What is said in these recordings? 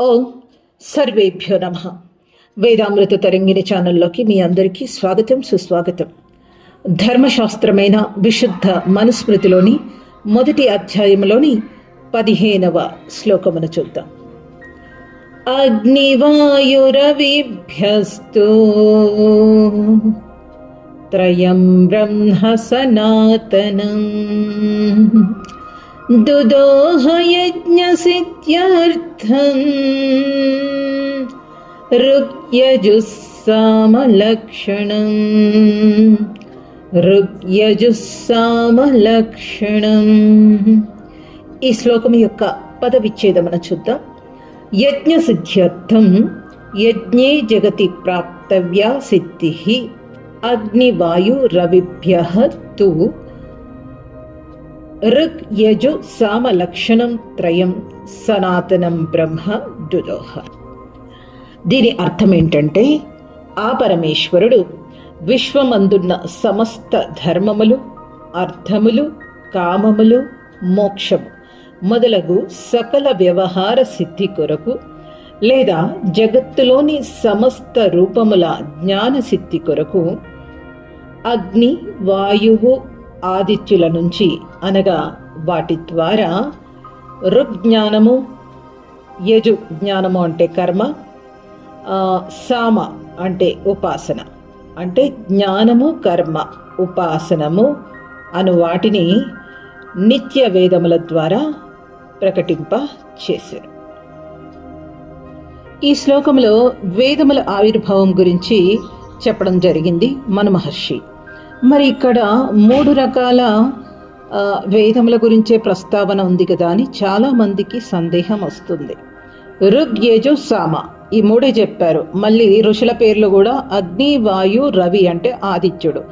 ఓం సర్వేభ్యో నమ. వేదామృత తరంగిణి ఛానల్లోకి మీ అందరికీ స్వాగతం సుస్వాగతం. ధర్మశాస్త్రమైన విశుద్ధ మనుస్మృతిలోని మొదటి అధ్యాయంలోని పదిహేనవ శ్లోకమును చూద్దాం. అగ్నివాయురవిభ్యస్తు త్రయం బ్రహ్మ సనాతనం. दुदोहयज्ञसिद्ध्यर्थम् ऋग्यजुस्सामलक्षणम् ఋగ్యజుస్సామలక్షణం ఈ శ్లోకం యొక్క పద విచ్ఛేదమున చూద్దాం యజ్ఞ సిద్ధ్యర్థం యజ్ఞే జగతి ప్రాప్తవ్యా సిద్ధి అగ్నివాయు రవిభ్య తు ఋక్ యజు సామలక్షణం త్రయం సనాతనం బ్రహ్మ దుదోహ దీని అర్థం ఏంటంటే ఆ పరమేశ్వరుడు విశ్వమందున్న సమస్త ధర్మములు అర్థములు కామములు మోక్షము మొదలగు సకల వ్యవహార సిద్ధి కొరకు లేదా జగత్తులోని సమస్త రూపముల జ్ఞాన సిద్ధి కొరకు అగ్ని వాయువు ఆదిత్యుల నుంచి అనగా వాటి ద్వారా ఋగ్జ్ఞానము యజు జ్ఞానము అంటే కర్మ సామ అంటే ఉపాసన. అంటే జ్ఞానము కర్మ ఉపాసనము అను వాటిని నిత్య వేదముల ద్వారా ప్రకటింప చేశారు. ఈ శ్లోకంలో వేదముల ఆవిర్భావం గురించి చెప్పడం జరిగింది మన మహర్షి మరి ఇక్కడ మూడు రకాల వేదముల గురించే ప్రస్తావన ఉంది కదా అని చాలా మందికి సందేహం వస్తుంది. ఋగ్ యజు సామ. ఈ మూడే చెప్పారు. మళ్ళీ ఋషుల పేర్లు కూడా అగ్ని వాయు రవి అంటే ఆదిత్యుడు.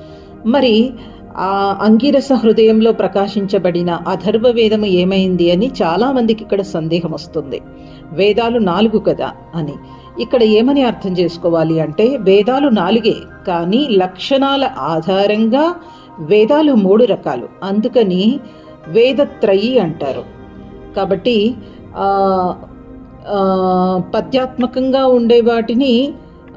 మరి ఆ అంగిరస హృదయంలో ప్రకాశించబడిన అధర్వ వేదము ఏమైంది అని చాలామందికి ఇక్కడ సందేహం వస్తుంది. వేదాలు నాలుగు కదా అని. ఇక్కడ ఏమని అర్థం చేసుకోవాలి అంటే వేదాలు నాలుగే కానీ లక్షణాల ఆధారంగా వేదాలు మూడు రకాలు. అందుకని వేదత్రయి అంటారు. కాబట్టి పద్యాత్మకంగా ఉండే వాటిని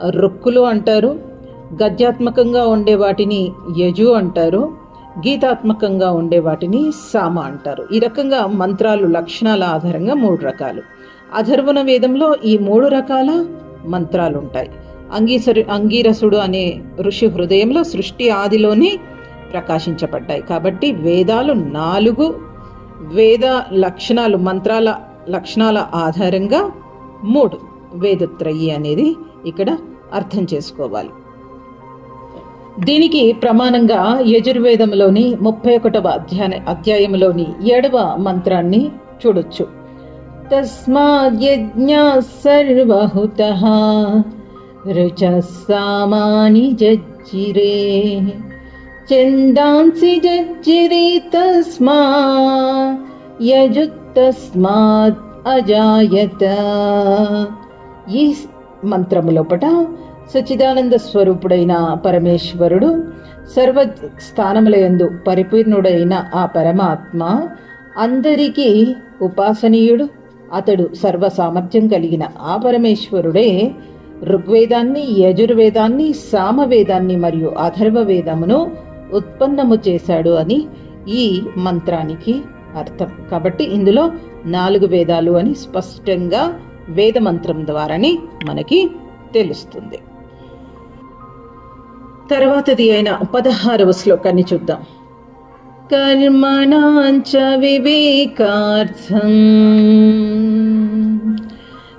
రొక్కులు అంటారు గద్యాత్మకంగా ఉండే వాటిని యజు అంటారు గీతాత్మకంగా ఉండే వాటిని సామ అంటారు. ఈ రకంగా మంత్రాలు లక్షణాల ఆధారంగా మూడు రకాలు. అధర్వణ వేదంలో ఈ మూడు రకాల మంత్రాలు ఉంటాయి అంగీసరు అంగీరసుడు అనే ఋషి హృదయంలో సృష్టి ఆదిలోనే ప్రకాశించబడ్డాయి. కాబట్టి వేదాలు నాలుగు వేద లక్షణాలు మంత్రాల లక్షణాల ఆధారంగా మూడు వేదత్రయి అనేది ఇక్కడ అర్థం చేసుకోవాలి. దీనికి ప్రమాణంగా యజుర్వేదంలోని ముప్పై ఒకటవ అధ్యాయ అధ్యాయంలోని ఏడవ మంత్రాన్ని చూడొచ్చు. తస్మాద్యజ్ఞ సర్వహుత రుచ సామాని జజ్జిరే చందాంసి జజ్జిరే తస్మా యజుత్తస్మాత్ అజాయత. ఈ మంత్రము లోపట సచిదానంద స్వరూపుడైన పరమేశ్వరుడు సర్వ స్థానములయందు పరిపూర్ణుడైన ఆ పరమాత్మ అందరికీ ఉపాసనీయుడు. అతడు సర్వ సామర్థ్యం కలిగిన ఆ పరమేశ్వరుడే. ఋగ్వేదాన్ని యజుర్వేదాన్ని సామవేదాన్ని మరియు అథర్వ వేదమును ఉత్పన్నము చేశాడు అని ఈ మంత్రానికి అర్థం. కాబట్టి ఇందులో నాలుగు వేదాలు అని స్పష్టంగా వేద మంత్రం ద్వారానే మనకి తెలుస్తుంది. తర్వాతది అయిన పదహారవ శ్లోకాన్ని చూద్దాం. కర్మణాంచ వివేకార్థం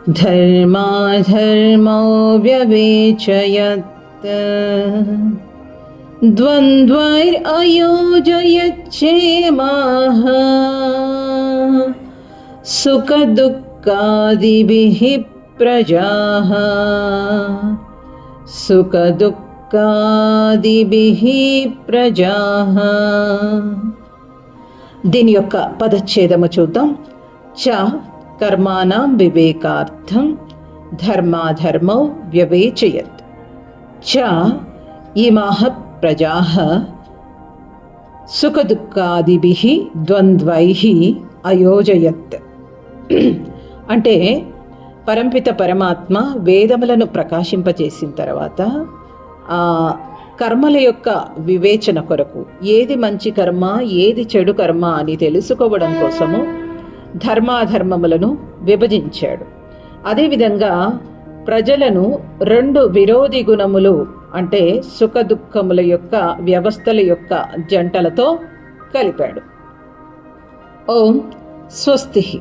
ధర్మాధర్మో వ్యవేచయత్ ద్వంద్వైరయోజయచ్చేమాహ సుఖదుఃఖాదిభిः ప్రజాः సుఖదుఃఖాదిభిः ప్రజా. దీని యొక్క పదచ్ఛేదము చూద్దాం. చ కర్మాణం వివేకార్థం ధర్మాధర్మౌ వ్యవేచయత్. చ ఇమాహ ప్రజా సుఖదుఃఖాదిభి ద్వంద్వై అయోజయత్. అంటే పరంపిత పరమాత్మ వేదములను ప్రకాశింపజేసిన తర్వాత కర్మల యొక్క వివేచన కొరకు ఏది మంచి కర్మ ఏది చెడు కర్మ అని తెలుసుకోవడం కోసము ధర్మాధర్మములను విభజించాడు. అదేవిధంగా ప్రజలను రెండు విరోధి గుణములు అంటే సుఖ దుఃఖముల యొక్క వ్యవస్థల యొక్క జంటలతో కలిపాడు. ఓం స్వస్తి.